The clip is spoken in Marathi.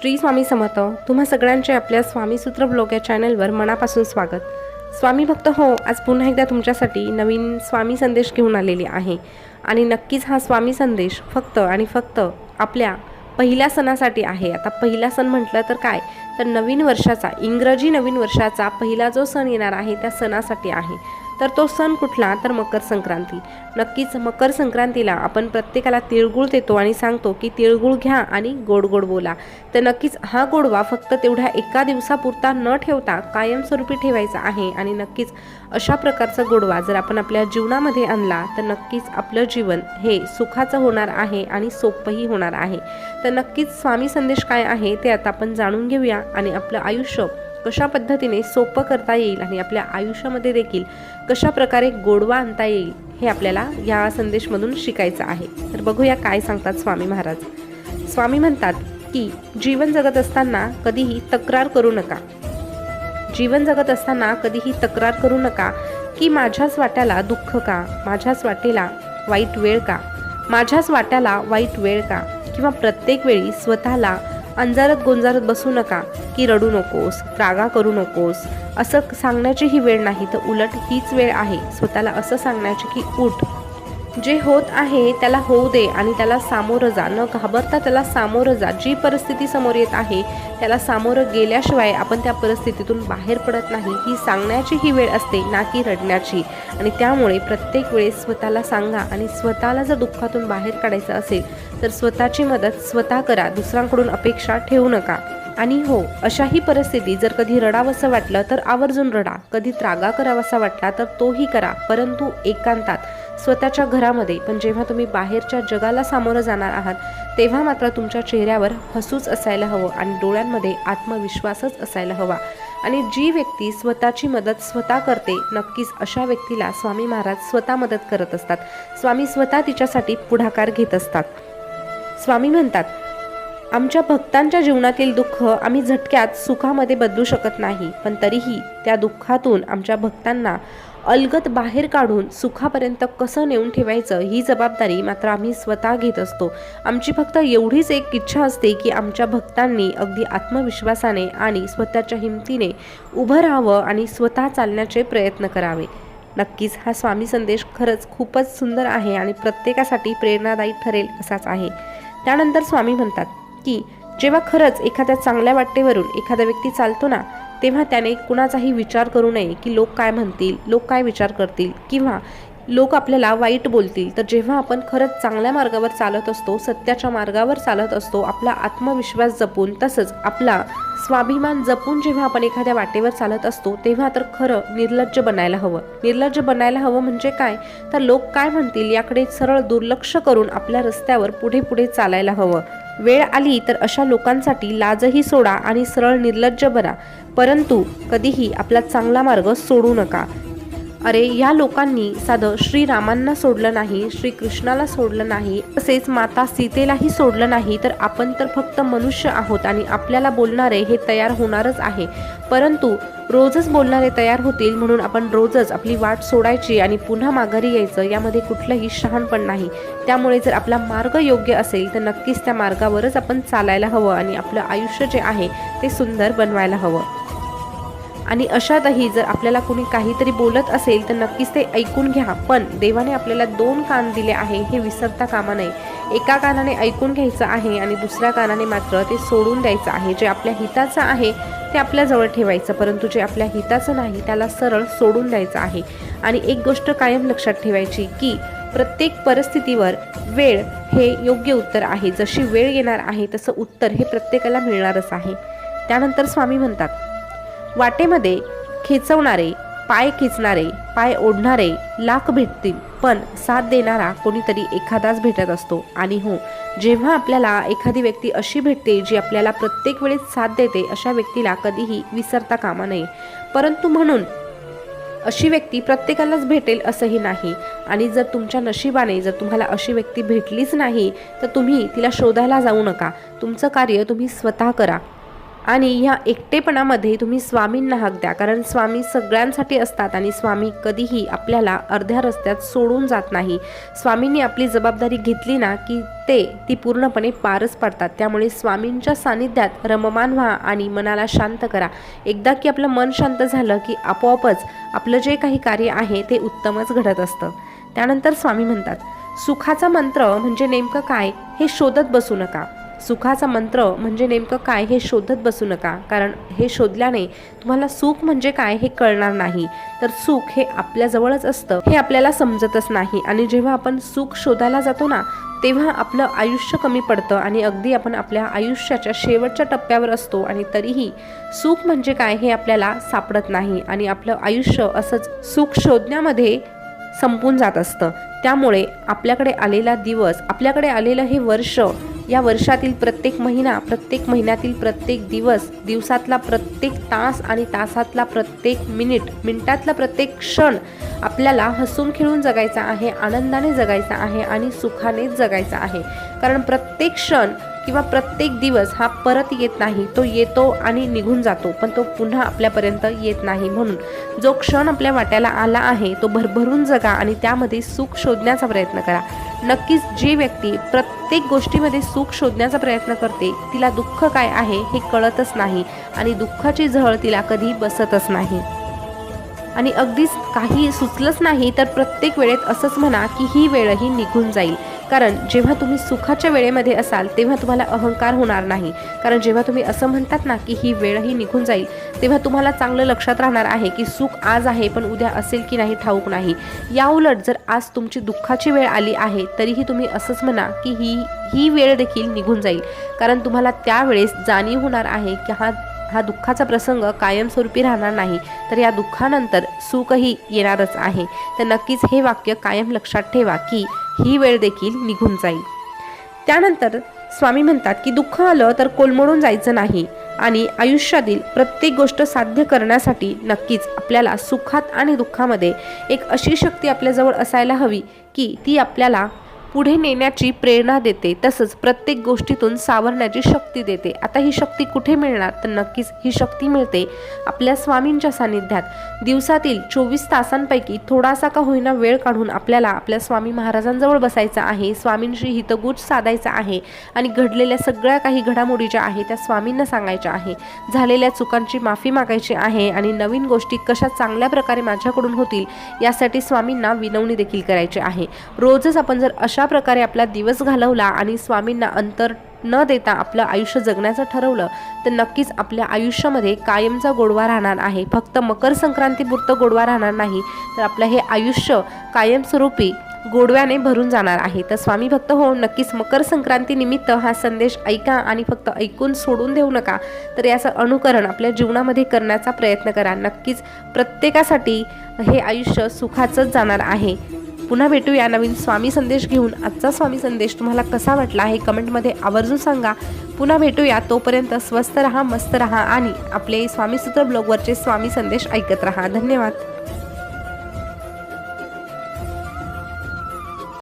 श्री स्वामी समर्थ तुम्हा सगळ्यांचे आपल्या स्वामीसूत्र ब्लॉग या चॅनलवर मनापासून स्वागत. स्वामी भक्त हो आज पुन्हा एकदा तुमच्यासाठी नवीन स्वामी संदेश घेऊन आलेले आहे. आणि नक्कीच हा स्वामी संदेश फक्त आणि फक्त आपल्या पहिल्या सणासाठी आहे. आता पहिला सण म्हटलं तर काय? तर नवीन वर्षाचा इंग्रजी नवीन वर्षाचा पहिला जो सण येणार आहे त्या सणासाठी आहे. तर तो सण कुठला तर मकर संक्रांती. नक्कीच मकर संक्रांतीला आपण प्रत्येकाला तिळगुळ देतो आणि सांगतो की तिळगुळ घ्या आणि गोड गोड बोला. तर नक्कीच हा गोडवा फक्त तेवढ्या एका दिवसापुरता न ठेवता कायमस्वरूपी ठेवायचा आहे आणि नक्कीच अशा प्रकारचा गोडवा जर आपण आपल्या जीवनामध्ये आणला तर नक्कीच आपलं जीवन हे सुखाचं होणार आहे आणि सोपंही होणार आहे. तर नक्कीच स्वामी संदेश काय आहे ते आता आपण जाणून घेऊया आणि आपलं आयुष्य कशा पद्धतीने सोपं करता येईल आणि आपल्या आयुष्यामध्ये देखील कशा प्रकारे गोडवा आणता येईल हे आपल्याला या संदेशमधून शिकायचं आहे. तर बघूया काय सांगतात स्वामी महाराज. स्वामी म्हणतात की जीवन जगत असताना कधीही तक्रार करू नका. जीवन जगत असताना कधीही तक्रार करू नका की माझ्याच वाट्याला दुःख का माझ्याच वाटेला वाईट वेळ का माझ्याच वाट्याला वाईट वेळ का किंवा प्रत्येक वेळी स्वतःला अंजारत गोंजारत बसू नका की रडू नकोस रागा करू नकोस. असं सांगण्याची ही वेळ नाही तर उलट हीच वेळ आहे स्वतःला असं सांगण्याची की उठ. जे होत आहे त्याला होऊ दे आणि त्याला सामोरं जा. न घाबरता त्याला सामोरं जा. जी परिस्थिती समोर येत आहे त्याला सामोरं गेल्याशिवाय आपण त्या परिस्थितीतून बाहेर पडत नाही. ही सांगण्याची ही वेळ असते ना की रडण्याची. आणि त्यामुळे प्रत्येक वेळेस स्वतःला सांगा आणि स्वतःला जर दुःखातून बाहेर काढायचं असेल तर स्वतःची मदत स्वतः करा. दुसऱ्यांकडून अपेक्षा ठेवू नका. आणि हो अशाही परिस्थिती जर कधी रडावंसं वाटलं तर आवर्जून रडा. कधी त्रागा करावासा वाटला तर तोही करा. परंतु एकांतात. स्वतःच्या घरामध्ये पण जेव्हा तुम्ही बाहेरच्या जगाला सामोरं जाणार आहात तेव्हा मात्र तुमच्या चेहऱ्यावर हसूच असायला हवं आणि डोळ्यांमध्ये आत्मविश्वासच असायला हवा. आणि जी व्यक्ती स्वतःची मदत स्वतः करते नक्कीच अशा व्यक्तीला स्वामी महाराज स्वतः मदत करत असतात. स्वामी स्वतः तिच्यासाठी पुढाकार घेत असतात. स्वामी म्हणतात आमच्या भक्तांच्या जीवनातील दुःख आम्ही झटक्यात सुखामध्ये बदलू शकत नाही पण तरीही त्या दुःखातून आमच्या भक्तांना अलगत बाहेर काढून सुखापर्यंत कसं नेऊन ठेवायचं ही जबाबदारी मात्र आम्ही स्वतः घेत असतो. आमची फक्त एवढीच एक इच्छा असते की आमच्या भक्तांनी अगदी आत्मविश्वासाने आणि स्वतःच्या हिमतीने उभं राहावं आणि स्वतः चालण्याचे प्रयत्न करावे. नक्कीच हा स्वामी संदेश खरंच खूपच सुंदर आहे आणि प्रत्येकासाठी प्रेरणादायी ठरेल असाच आहे. त्यानंतर स्वामी म्हणतात की जेव्हा खरंच एखाद्या चांगल्या वाटेवरून एखादा व्यक्ती चालतो ना तेव्हा त्याने कुणाचाही विचार करू नये की लोक काय म्हणतील लोक काय विचार करतील किंवा लोक आपल्याला वाईट बोलतील. तर जेव्हा आपण खरंच चांगल्या मार्गावर चालत असतो सत्याच्या मार्गावर चालत असतो आपला आत्मविश्वास जपून तसंच आपला स्वाभिमान जपून जेव्हा आपण एखाद्या वाटेवर चालत असतो तेव्हा तर खरं निर्लज्ज बनायला हवं. निर्लज्ज बनायला हवं म्हणजे काय? तर लोक काय म्हणतील याकडे सरळ दुर्लक्ष करून आपल्या रस्त्यावर पुढे पुढे चालायला हवं. वेळ आली तर अशा लोकांसाठी लाजही सोडा आणि सरळ निर्लज्ज बरा परंतु कधीही आपला चांगला मार्ग सोडू नका. अरे या लोकांनी साधं श्रीरामांना सोडलं नाही श्रीकृष्णाला सोडलं नाही तसेच माता सीतेलाही सोडलं नाही तर आपण तर फक्त मनुष्य आहोत आणि आपल्याला बोलणारे हे तयार होणारच आहे. परंतु रोजच बोलणारे तयार होतील म्हणून आपण रोजच आपली वाट सोडायची आणि पुन्हा माघारी यायचं यामध्ये कुठलंही शहाणपण नाही. त्यामुळे जर आपला मार्ग योग्य असेल तर नक्कीच त्या मार्गावरच आपण चालायला हवं आणि आपलं आयुष्य जे आहे ते सुंदर बनवायला हवं. आणि अशातही जर आपल्याला कोणी काहीतरी बोलत असेल तर नक्कीच ते ऐकून घ्या. पण देवाने आपल्याला दोन कान दिले आहे हे विसरता कामा नये. एका कानाने ऐकून घ्यायचं आहे आणि दुसऱ्या कानाने मात्र ते सोडून द्यायचं आहे. जे आपल्या हिताचं आहे ते आपल्याजवळ ठेवायचं परंतु जे आपल्या हिताचं नाही त्याला सरळ सोडून द्यायचं आहे. आणि एक गोष्ट कायम लक्षात ठेवायची की प्रत्येक परिस्थितीवर वेळ हे योग्य उत्तर आहे. जशी वेळ येणार आहे तसं उत्तर हे प्रत्येकाला मिळणारच आहे. त्यानंतर स्वामी म्हणतात वाटेमध्ये खेचवणारे पाय खेचणारे पाय ओढणारे लाख भेटतील पण साथ देणारा कोणीतरी एखादाच भेटत असतो. आणि हो जेव्हा आपल्याला एखादी व्यक्ती अशी भेटते जी आपल्याला प्रत्येक वेळेस साथ देते अशा व्यक्तीला कधीही विसरता कामा नये. परंतु म्हणून अशी व्यक्ती प्रत्येकालाच भेटेल असंही नाही. आणि जर तुमच्या नशिबाने जर तुम्हाला अशी व्यक्ती भेटलीच नाही तर तुम्ही तिला शोधायला जाऊ नका. तुमचं कार्य तुम्ही स्वतः करा. आणि ह्या एकटेपणामध्ये तुम्ही स्वामींना हाक द्या. कारण स्वामी सगळ्यांसाठी असतात आणि स्वामी कधीही आपल्याला अर्ध्या रस्त्यात सोडून जात नाही. स्वामींनी आपली जबाबदारी घेतली ना की ते ती पूर्णपणे पारच पाडतात. त्यामुळे स्वामींच्या सानिध्यात रममान व्हा आणि मनाला शांत करा. एकदा की आपलं मन शांत झालं की आपोआपच आपलं जे काही कार्य आहे ते उत्तमच घडत असतं. त्यानंतर स्वामी म्हणतात सुखाचा मंत्र म्हणजे नेमकं काय? हे शोधत बसू नका. सुखाचा मंत्र म्हणजे नेमकं काय हे शोधत बसू नका. कारण हे शोधल्याने तुम्हाला सुख म्हणजे काय हे कळणार नाही. तर सुख हे आपल्याजवळच असतं. हे आपल्याला समजतच नाही. आणि जेव्हा आपण सुख शोधायला जातो ना तेव्हा आपलं आयुष्य कमी पडतं आणि अगदी आपण आपल्या आयुष्याच्या शेवटच्या टप्प्यावर असतो आणि तरीही सुख म्हणजे काय हे आपल्याला सापडत नाही. आणि आपलं आयुष्य असंच सुख शोधण्यामध्ये संपून जात असतं. त्यामुळे आपल्याकडे आलेला दिवस आपल्याकडे आलेलं हे वर्ष या वर्षातील प्रत्येक महिना प्रत्येक महिन्यातील प्रत्येक दिवस दिवसातला प्रत्येक तास आणि तासातला प्रत्येक मिनिट मिनिटातला प्रत्येक क्षण आपल्याला हसून खेळून जगायचा आहे आनंदाने जगायचा आहे आणि सुखानेच जगायचा आहे. कारण प्रत्येक क्षण किंवा प्रत्येक दिवस हा परत येत नाही तो येतो आणि निघून जातो पण तो पुन्हा आपल्यापर्यंत येत नाही म्हणून. जो क्षण आपल्या वाट्याला आला आहे तो भरभरून जगा आणि त्यामध्ये सुख शोधण्याचा प्रयत्न करा. नक्कीच जी व्यक्ती प्रत्येक गोष्टीमध्ये सुख शोधण्याचा प्रयत्न करते तिला दुःख काय आहे हे कळतच नाही आणि दुःखाची झळ तिला कधी बसतच नाही. आणि अगदीच काही सुचलंच नाही तर प्रत्येक वेळेत असंच म्हणा की ही वेळही निघून जाईल. कारण जेव्हा तुम्ही सुखाच्या वेळेमध्ये असाल तेव्हा तुम्हाला अहंकार होणार नाही. कारण जेव्हा तुम्ही असं म्हणतात ना की ही वेळही निघून जाईल तेव्हा तुम्हाला चांगलं लक्षात राहणार आहे की सुख आज आहे पण उद्या असेल की नाही ठाऊक नाही. याउलट जर आज तुमची दुःखाची वेळ आली आहे तरीही तुम्ही असंच म्हणा की ही ही वेळ देखील निघून जाईल. कारण तुम्हाला त्यावेळेस जाणीव होणार आहे की हा हा दुःखाचा प्रसंग कायमस्वरूपी राहणार नाही तर या दुःखानंतर सुखही येणारच आहे. तर नक्कीच हे वाक्य कायम लक्षात ठेवा की ही वेळ देखील निघून जाईल. त्यानंतर स्वामी म्हणतात की दुःख आलं तर कोलमडून जायचं नाही आणि आयुष्यातील प्रत्येक गोष्ट साध्य करण्यासाठी नक्कीच आपल्याला सुखात आणि दुःखामध्ये एक अशी शक्ती आपल्याजवळ असायला हवी की ती आपल्याला पुढे नेण्याची प्रेरणा देते तसंच प्रत्येक गोष्टीतून सावरण्याची शक्ती देते. आता ही शक्ती कुठे मिळणार? तर नक्कीच ही शक्ती मिळते आपल्या स्वामींच्या सानिध्यात दिवसातील चोवीस तासांपैकी थोडासा का होईना वेळ काढून आपल्याला आपल्या स्वामी महाराजांजवळ बसायचं आहे स्वामींशी हितगुज साधायचा आहे आणि घडलेल्या सगळ्या काही घडामोडी ज्या आहे त्या स्वामींना सांगायच्या आहे. झालेल्या चुकांची माफी मागायची आहे आणि नवीन गोष्टी कशा चांगल्या प्रकारे माझ्याकडून होतील यासाठी स्वामींना विनवणी देखील करायची आहे. रोजच आपण जर अशा अशा प्रकारे आपला दिवस घालवला आणि स्वामींना अंतर न देता आपलं आयुष्य जगण्याचं ठरवलं तर नक्कीच आपल्या आयुष्यामध्ये कायमचा गोडवा राहणार आहे. फक्त मकर संक्रांतीपुरतं गोडवा राहणार नाही तर आपलं हे आयुष्य कायमस्वरूपी गोडव्याने भरून जाणार आहे. तर स्वामी भक्त हो नक्कीच मकर संक्रांतीनिमित्त हा संदेश ऐका आणि फक्त ऐकून सोडून देऊ नका तर याचं अनुकरण आपल्या जीवनामध्ये करण्याचा प्रयत्न करा. नक्कीच प्रत्येकासाठी हे आयुष्य सुखाचंच जाणार आहे. पुन्हा भेटूया नवीन स्वामी संदेश घेऊन. आजचा स्वामी संदेश तुम्हाला कसा वाटला हे कमेंटमध्ये आवर्जून सांगा. पुन्हा भेटूया तोपर्यंत स्वस्त रहा मस्त रहा आणि आपले स्वामी सूत्र ब्लॉगवरचे स्वामी संदेश ऐकत रहा. धन्यवाद.